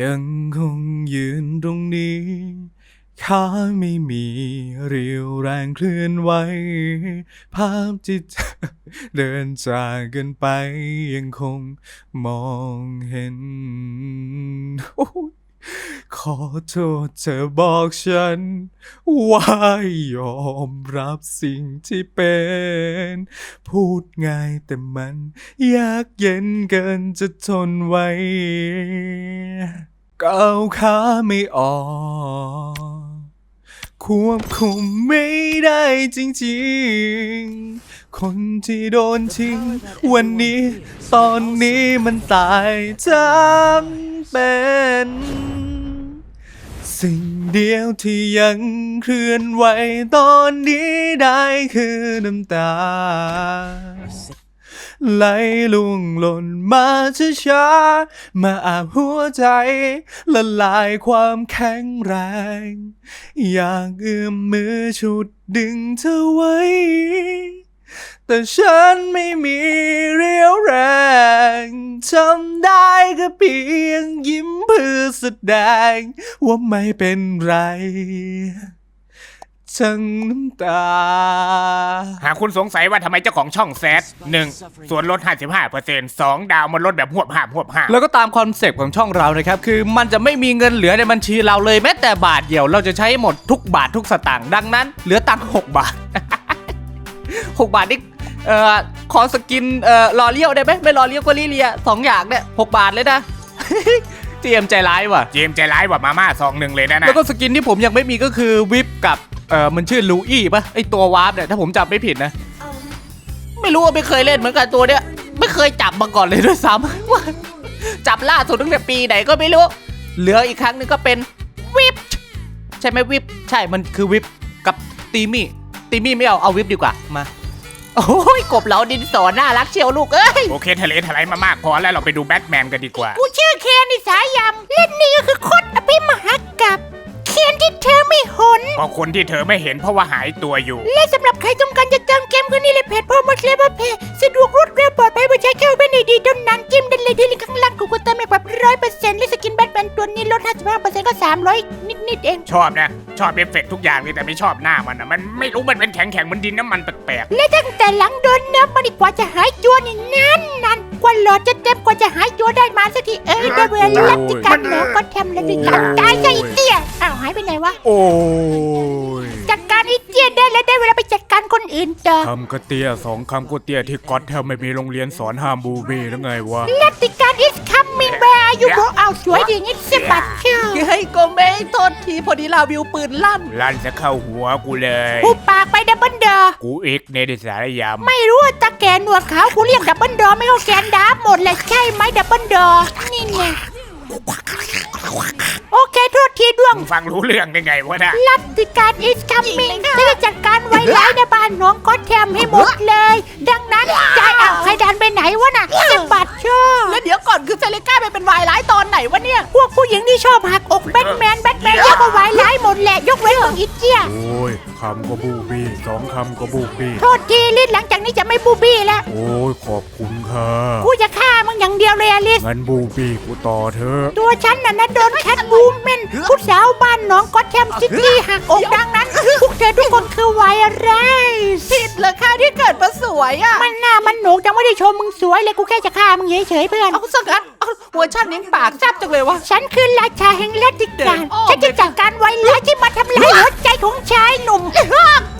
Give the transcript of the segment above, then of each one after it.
ยังคงยืนตรงนี้ขาไม่มีเรียวแรงเคลื่อนไหว ภาพที่เธอเดินจากกันไปยังคงมองเห็น โอ้ย ขอโทษเธอบอกฉัน ว่ายอมรับสิ่งที่เป็น พูดง่ายแต่มัน ยากเย็นเกินจะทนไว้ก้าวขาไม่ออกควบคุมไม่ได้จริงๆ คนที่โดนทิ้ง วันนี้ตอนนี้มันตายจำเป็น สิ่งเดียวที่ยังเคลื่อนไหวตอนนี้ได้คือน้ำตา ไหลลุ่งหล่นมาช้าๆมาอาบหัวใจ ละลายความแข็งแรง อยากเอื้อมมือชุดดึงเธอไว้ แต่ฉันไม่มีเรียวแรงทำได้ก็เพียงยิ้มเพื่อแสดง ว่าไม่เป็นไรทั้งน้ำตา หากคุณสงสัยว่าทำไมเจ้าของช่องแซดหนึ่งส่วนลด 55%สองดาวมันลดแบบหวบหาบหวบหาบแล้วก็ตามคอนเซปต์ของช่องเรานะครับ คือมันจะไม่มีเงินเหลือในบัญชีเราเลยแม้แต่บาทเดียวเราจะใช้หมดทุกบาททุกสตางค์ดังนั้น เหลือตังค์6บาท 6บาทนี่เอ่อขอสกินเอ่อรอเลี้ยวได้ไหมไม่รอเลี้ยวก็ลิเลียสองอย่างเนี่ยหกบาทเลยนะ เจียมใจร้ายว่ะ เจมส์ใจร้ายกว่ามาม่าซองหนึ่งเลยนะนะแล้วก็สกินที่ผมยังไม่มีก็คือวิปกับเอ่อมันชื่อลูอี้ปะไอตัววาร์ปเนี่ยถ้าผมจำไม่ผิดนะ ไม่รู้ว่าไม่เคยเล่นเหมือนกันตัวเนี้ยไม่เคยจับมาก่อนเลยด้วยซ้ำ ว่าจับล่าสุดตั้งแต่ปีไหนก็ไม่รู้ เหลืออีกครั้งหนึงก็เป็นวิปใช่ไหมวิปใช่มันคือวิปกับตีมี่ ตีมี่ไม่เอา เอาวิปดีกว่า มา โอ้ยกบเหลาดินสอน่ารักเชียวลูกเอ้ย โอเคทะเลทลายมามากพอแล้วเราไปดูแบทแมนกันดีกว่า กูชื่อเคนนิสายำเล่นนี่ก็คือโคตรอภิมหากับ เคนที่เธอไม่หนเพราะคนที่เธอไม่เห็นเพราะว่าหายตัวอยู่ และสำหรับใครต้องการจะเติมเกมก็นี่เลยเพจพ่อมดเลเวอร์เพย์สะดวกรวดเร็วปลอดภัยบริการเข้าเป็นดีเท่านั้นจิ้มได้เลยที่ลิงก์ข้างล่างกูก็เติมให้แบบร้อยเปอร์เซ็นต์และสกินแบทแมนตัวนี้ลด 55%ก็ 300นิดๆเอง ชอบนะ ชอบเอฟเฟกต์ทุกอย่างเลยแต่ไม่ชอบหน้ามันนะมันไม่รู้มันเป็นแข็งแข็งๆเหมันดินน้ำมันแปลกและตั้งแต่หลังโดนเนื้อมาดีกว่าจะหายตัวนี่นานนานกว่าหล อดจะเต็มกว่าจะหายตัวได้มาสักทีเอ้ยได้เวลารับที่การหมอก็ทำแล้วด้วยกันตายใจเตี้ยอ้าวหายไปไหนวะ โอ้ ตี้ยได้แล้วได้เวลาไปจัดการคนอื่นต่อคำกระเตียสองคำกระเตียที่ก๊อตแทบไม่มีโรงเรียนสอนห้ามบูบีแล้วไงวะรัติการ is coming where you go เอาสวยดีงี้สะบัดชื่อเฮ้ยโกเมโทษทีพอดีลาวิวปืนลั่นๆลั่นจะเข้าหัวกูเลยผู้ปากไปดับเบิลดอกูเอกในดิสารยามไม่รู้ว่าตาแกนหนวดขาวกูเรียกดับเบิลดอไม่ก็แกนดาบหมดเลยใช่ไหมดับเบิลดอนี่ไง โอเคโทษทีด้วงมึงฟังรู้เรื่องได้ไงวะนะรัติการ is coming ฉันจะจัดการไวไลในบ้านน้องก็แทมให้หมดเลย ดังนั้นใจเอาใครดันไปไหนวะน่ะสะบัด ชื่อแล้วเดี๋ยวก่อนคือเซเลก้าไปเป็นวายร้ายตอนไหนวะเนี่ย พวกผู้หญิงที่ชอบหักอกแบทแมนแบทแมนเรียกว่าไวไลหมดแหละ ยกเว้นของอีเจียโอ้ยคำก็บูบี้สองคำก็บูบี้โทษทีลิศหลังจากนี้จะไม่บูบี้แล้วโอ้ยขอบคุณค่ะกูจะฆ่ามึงอย่างเดียวเลยอะลิศงั้นบูบี้กูต่อเถอะตัวฉันน่ะนะโดนแคทบูมเมนผู้สาวบ้านหน้องก็แทมซิตี้หักอกดังนั้นพวกเธอทุกคนคือไวไรส์ผิดเหรอคะที่เกิดมาสวยอะมันหน้ามันหนูจังไม่ได้ชมมึงสวยเลยกูแค่จะฆ่ามึงเฉยๆเพื่อน เอาสักงั้นเอาเวอร์ชันนี้ปากแซ่บจังเลยวะ ฉันคือราชาแห่งรัติการโอ้ฉันจะจัดการไวไลที่มาทำลายหัวใจของชายหนุ่ม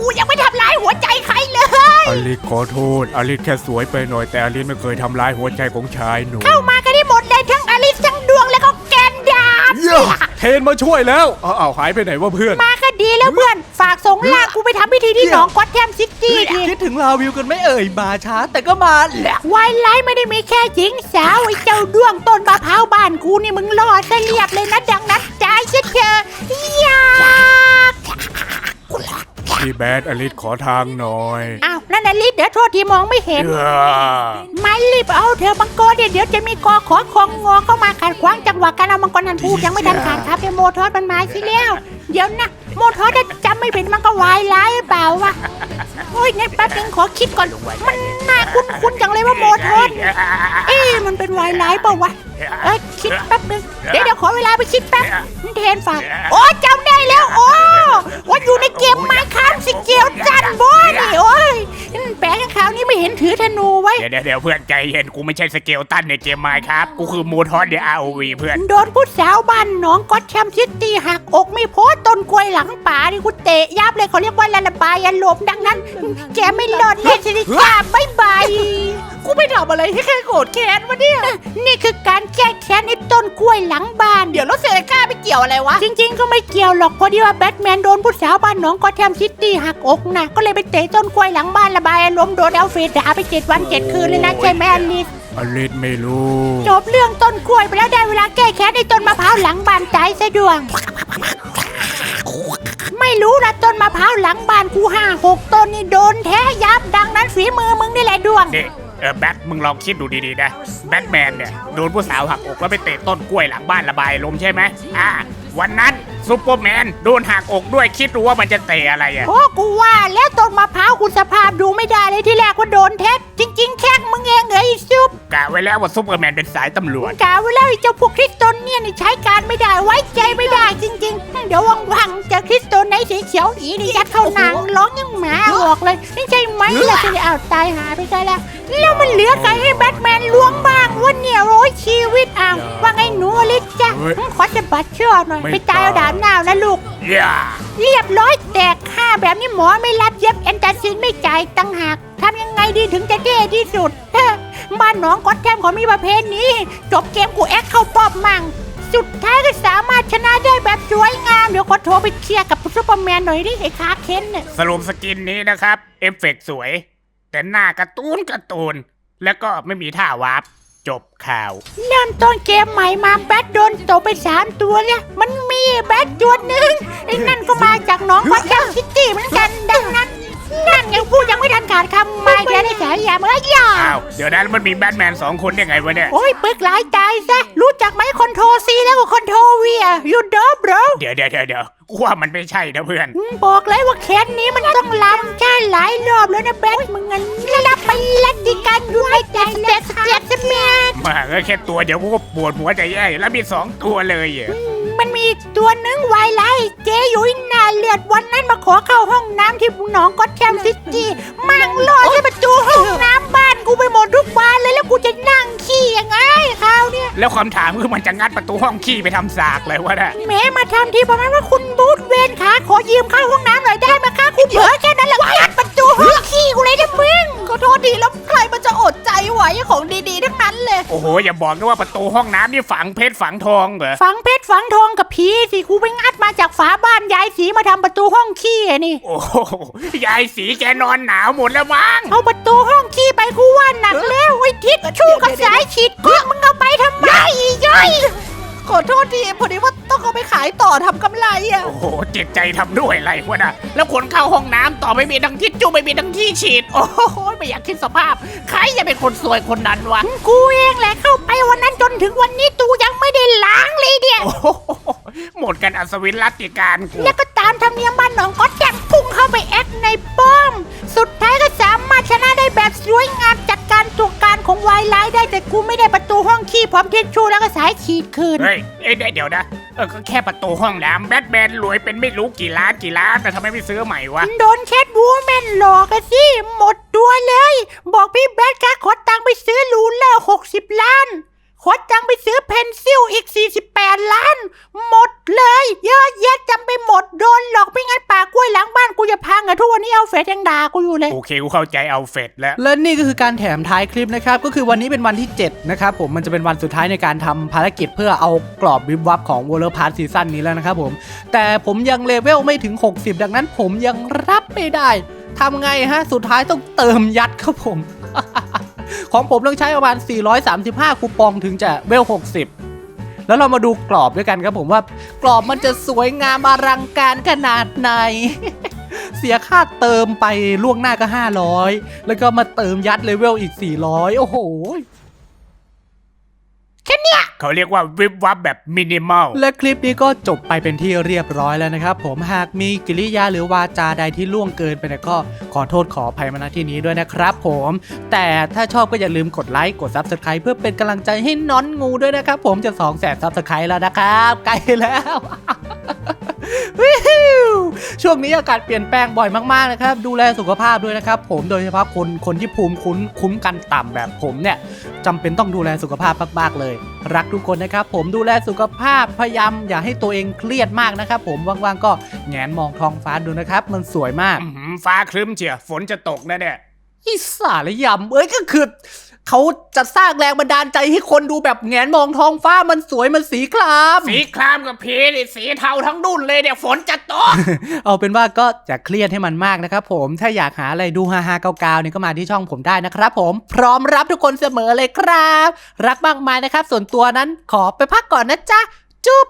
กูยังไม่ทำลายหัวใจใครเลย อลิสขอโทษ อลิสแค่สวยไปหน่อยแต่อลิสไม่เคยทำร้ายหัวใจของชายหนุ่มเข้ามากันได้หมดเลยทั้งอลิสทั้งดวงแล้วก็แกนดาบเย้เทนมาช่วยแล้ว เอาเอาหายไปไหนวะเพื่อน มาก็ดี แล้วเพื่อนฝากส่งลากกูไปทำพิธีที่หนองก็อตแทมซิตี้ทีคิดถึงลาวิวกันไม่เอ่ยมาช้า แต่ก็มาแหละไวไลท์ไม่ได้มีแค่หญิงสาวไอ้เจ้าด้วงต้นมะพร้าวบ้านกูนี่มึงรอดซะเรียบเลยนะดังนั้นใจเสียเธอะอยาก พี่แบดอลิสขอทางหน่อยอ้าวนั่นน่ะลิศเดี๋ยวโทษทีมองไม่เห็น เออไม่รีบเอาเธอะมังกรเดี๋ยวเดี๋ยวจะมีกอขอคองงอเข้ามาขัดขวางจังหวะการเอามังกรนันพูดยังไม่ทันขาดครับเดโมทอดมันมาสิแล้วเดี๋ยวนะ โมทอสถ้าจำไม่เป็นมันก็วายร้ายหรือเปล่าวะโอ้ยงั้นแป๊บนึงขอคิดก่อน มันน่าคุ้นๆจังเลยว่าโมทอสเอ๊ะมันเป็นวายร้ายเปล่าวะเอ้ยคิดแป๊บนึงเดี๋ยวเดี๋ยวขอเวลาไปคิดแป๊บเทนฝากโอ้จำได้ ถือธนูไว้ เดี๋ยวเดี๋ยวเดี๋ยวเพื่อนใจเย็นกูไม่ใช่สเกลตันในเกมไมค์ครับ กูคือมูทอนเดีย ROV เพื่อน โดนผู้สาวบ้านหน้องก็อตแชมป์ซิตี้หักอกไม่โพสต้นกล้วยหลังป่านี่กูเตะยับเลยเขาเรียกว่าละบายอารมณ์ดังนั้น แกไม่รอดแน่สิริจ้าบายบาย กูไม่ทำอะไรที่แค่โกรธแค้นวะเนี่ย นี่คือการแก้แค้นไอ้ต้นกล้วยหลังบ้าน เดี๋ยวแล้วเซเลก้าไปเกี่ยวอะไรวะ จริงๆ ก็ไม่เกี่ยวหรอกพอดีว่าแบทแมนโดนผู้สาวบ้านหน้องก็อตแชมป์ซิตี้หักอกนะก็เลยไปเตะต้นกล้วยหลังบ้านระบายอารมณ์โดนเอาเฟดด่าไปเจ็ดวันเจ็ดคืนเลยนะใช่ไหมอลิส อลิสไม่รู้ จบเรื่องต้นกล้วยไปแล้วได้เวลาแก้แค้นไอ้ต้นมะพร้าวหลังบ้านตายซะดวง ไม่รู้ละต้นมะพร้าวหลังบ้านกูห้าหกต้นนี่โดนแท้ยับดังนั้นฝีมือมึงนี่แหละดวงนี่เอ อแบทมึงลองคิดดูดีๆนะแบทแมนเนี่ยโดนผู้สาวหักอกแล้วไปเตะต้นกล้วยหลังบ้านระบายลมใช่ไหมอ่า วันนั้นซูเปอร์แมนโดนหักอกด้วยคิดดูว่ามันจะเตะอะไรอะ โอ้กูว่าแล้วต้นมะพร้าวคุณสภาพดูไม่ได้เลยที่แรกว่าโดนแท้จริง ๆ แค่มึงเองเหรอไอ้ซุปกะไว้แล้วว่าซูเปอร์แมนเป็นสายตำรวจ กล่าวไว้แล้วไอ้เจ้าพวกคริสโตนเนี่ยนี่ใช้การไม่ได้ไว้ใจไม่ได้จริงๆ เดี๋ยวว่างๆเจะคริสโตนไหนสีเขียวอีนี่ยัดเข้านางร้องยังหมาบอกเลยนี่ใช่ไหมล่ะจะได้เอาตายหาไปซะแล้วแล้วมันเหลือใครให้แบทแมนล้วงบ้างวะเนี่ยโร้อยชีวิตอ้าวว่าไงหนูอลิซจ้ะเฮ้ย ขอจะบัดเชื่อหน่อยไม่ไปตายเอาตายดามหนาวนะลูก อย่าเรียบร้อยแตกค่าแบบนี้หมอไม่รับเย็บแอนตาซินไม่จ่ายตังหากทำยังไงดีถึงจะเท่ที่สุดเฮ้อบ้านหน้องก็อดแทมเขามีประเพณีจบเกมกูแอคเข้าปอบมั่ง สุดท้ายก็สามารถชนะได้แบบสวยงาม เดี๋ยวขอโทรไปเคลียร์กับซูเปอร์แมนหน่อยดิไอ้คาเคนเนี่ย สรุปสกินนี้นะครับ เอฟเฟกต์สวย แต่หน้าการ์ตูนการ์ตูน แล้วก็ไม่มีท่าวาร์ป จบข่าวเริ่มต้นเกมใหม่มาแบทโดนตบไปสามตัวเนี่ย มันมีแบทตัวหนึ่งไอ้นั่นก็มาจากหน้องก็อดแทมซิตี้เหมือนกัน ดังนั้น นั่นยังพูดยังไม่ทันขาดคำมาแกได้ฉายาเมื่อยาอ้าวเดี๋ยวนั้นมันมีแบทแมนสองคนได้ไงวะเนี่ย โอ้ยปึกหลายใจซะ รู้จักไหมคอนโทรซีแล้วก็คอนโทรเวียยูเดอร์บรเดี๋ยวเดี๋ยวเดี๋ยวเดี๋ยวกูว่ามันไม่ใช่นะเพื่อน บอกเลยว่าแค้นนี้มันต้องลำใช่หลายรอบแล้วนะแบงค์มึงงั้นรับไปลัดดิกันด้วยแต่เสียเสียสเมี ยมาก็แค่ตัวเดี๋ยวกูก็ปวดหัวใจแย่อยู่แล้วมีสองตัวเลยอะมันมีอีกตัวหนึงวายไลท์เจอยู่อินนาเลือดวันนั้นมาขอเข้าห้องน้ำที่หนองก็อตแคมซิตี้มั่งรอที่ประตูห้องน้ำบ้าน กูไปหมดทุกบานเลยแล้วกูจะนั่งขี้ยังไงคราวเนี้ยแล้วคำถามคือมันจะงัดประตูห้องขี้ไปทำสากเลยวะน่ะแหม้มาทำทีประมาณว่าคุณบูธเวนขาขอยืมเข้าห้องน้ำหน่อยได้ไหมคะคุณเผลอแค่นั้นแหละงัดประตูห้องขี้กูเลยนะมึงขอโทษทีแล้วใครมันจะอดใจไหวของดีๆทั้งนั้นเลยโอ้โหอย่าบอกนะว่าประตูห้องน้ำนี่ฝังเพชรฝังทองเหรอฝังเพชรฝังทองกับผีสิกูไปงัดมาจากฝาบ้านยายสีมาทำประตูห้องขี้อะนี่ โอ้โหยายสีแกนอนหนาวหมดแล้วมั้งเอาประตูห้องขี้ไปกูว่าหนักแล้วไอ้ทิศชู่กับสายฉีดก็มึงเอาไปทำไมอีย่อยขอโทษทีพอดีว่าต้องเอาไปขายต่อทำกำไรอะ โอ้โหจิตใจทำด้วยอะไรวะน่ะแล้วคนเข้าห้องน้ำต่อไม่มีทั้งทิชชู่ไม่มีทั้งที่ฉีด โอ้โหไม่อยากคิดสภาพ ใครจะเป็นคนสวยคนนั้นวะ กูเองแหละเข้าไปวันนั้นจนถึงวันนี้ตูยังไม่ได้ล้างเลยเนี่ยโอ้โหหมดกันอัศวินรัตติการกูแล้วก็ตามธรรมเนียมบ้านหนองก็แจกพุ่งเข้าไปแอคในป้อม สุดท้ายก็สามารถชนะได้แบบสวยงามจัดการตัว การของวายไลท์ได้แต่กูไม่ได้ประตูห้องขี้พร้อมทิชชู่แล้วก็สายฉีดคืน เฮ้ยเอ้ยเดี๋ยวนะเออก็แค่ประตูห้องน้ำแบทแมนรวยเป็นไม่รู้กี่ล้านกี่ล้านแต่ทำไมไม่ซื้อใหม่วะ โดนแคทวูแมนหลอกอะสิ หมดตัวเลย บอกพี่แบทคะขอตังค์ไปซื้อลูเลอร์60ล้าน ขอตังค์ไปซื้อเพนซิลอีก 48 ล้าน หมดเลย เยอะแยะจำไปหมดโดนหลอกไม่งั้นป่ากล้วยหลังบ้านกูจะพังอะทุกวั นนี้เอาเฟสยังด่ากูอยู่เลย โอเคกูเข้าใจเอาเฟดแล้ว และนี่ก็คือการแถมท้ายคลิปนะครับ ก็คือวันนี้เป็นวันที่ 7 นะครับผม มันจะเป็นวันสุดท้ายในการทำภารกิจเพื่อเอากรอบวิบวับของ w o r l d p a s s ซีซั่นนี้แล้วนะครับผม แต่ผมยังเลเวลไม่ถึง 60 ดังนั้นผมยังรับไม่ได้ทำไงฮะ สุดท้ายต้องเติมยัดครับผม ของผมต้องใช้ประมาณ 435 คูปองถึงจะเวล 60แล้วเรามาดูกรอบด้วยกันครับผมว่ากรอบมันจะสวยงามอลังการขนาดไหน เสียค่าเติมไปล่วงหน้าก็ 500 แล้วก็มาเติมยัดเลเวลอีก 400 โอ้โหแค่เนี้ยเขาเรียกว่าวิบวับแบบมินิมอล และคลิปนี้ก็จบไปเป็นที่เรียบร้อยแล้วนะครับ ผมหากมีกิริยาหรือวาจาใดที่ล่วงเกินไปเนี่ยก็ขอโทษขออภัยมาณที่นี้ด้วยนะครับผม แต่ถ้าชอบก็อย่าลืมกดไลค์ กด Subscribe เพื่อเป็นกำลังใจให้น้อนงูด้วยนะครับผมจะ2 0 0 0 0 0 Subscribe แล้วนะครับ ใกล้แล้ว วิวช่วงนี้อากาศเปลี่ยนแปลงบ่อยมากๆนะครับ ดูแลสุขภาพด้วยนะครับ ผมโดยเฉพาะคนคนที่ภูมิคุ้นคุ้มกันต่ำแบบผมเนี่ยจำเป็นต้องดูแลสุขภาพมากๆเลย รักทุกคนนะครับ ผมดูแลสุขภาพพยายามอย่าให้ตัวเองเครียดมากนะครับ ผมว่างๆก็แงนมองท้องฟ้าดูนะครับ มันสวยมาก อื้อหือฟ้าครึ้มเชียวฝนจะตกนะเนี่ยอีสารยำเอ้ยก็คือ เขาจะสร้างแรงบันดาลใจให้คนดูแบบแงนมองท้องฟ้ามันสวยมันสีคราม สีครามกับพีนี่สีเทาทั้งดุนเลยเนี่ยฝนจะตก เอาเป็นว่าก็อย่าเครียดให้มันมากนะครับผม ถ้าอยากหาอะไรดูฮาๆเกาๆเนี่ยก็มาที่ช่องผมได้นะครับผม พร้อมรับทุกคนเสมอเลยครับ รักมากมายนะครับ ส่วนตัวนั้นขอไปพักก่อนนะจ๊ะ จุ๊บ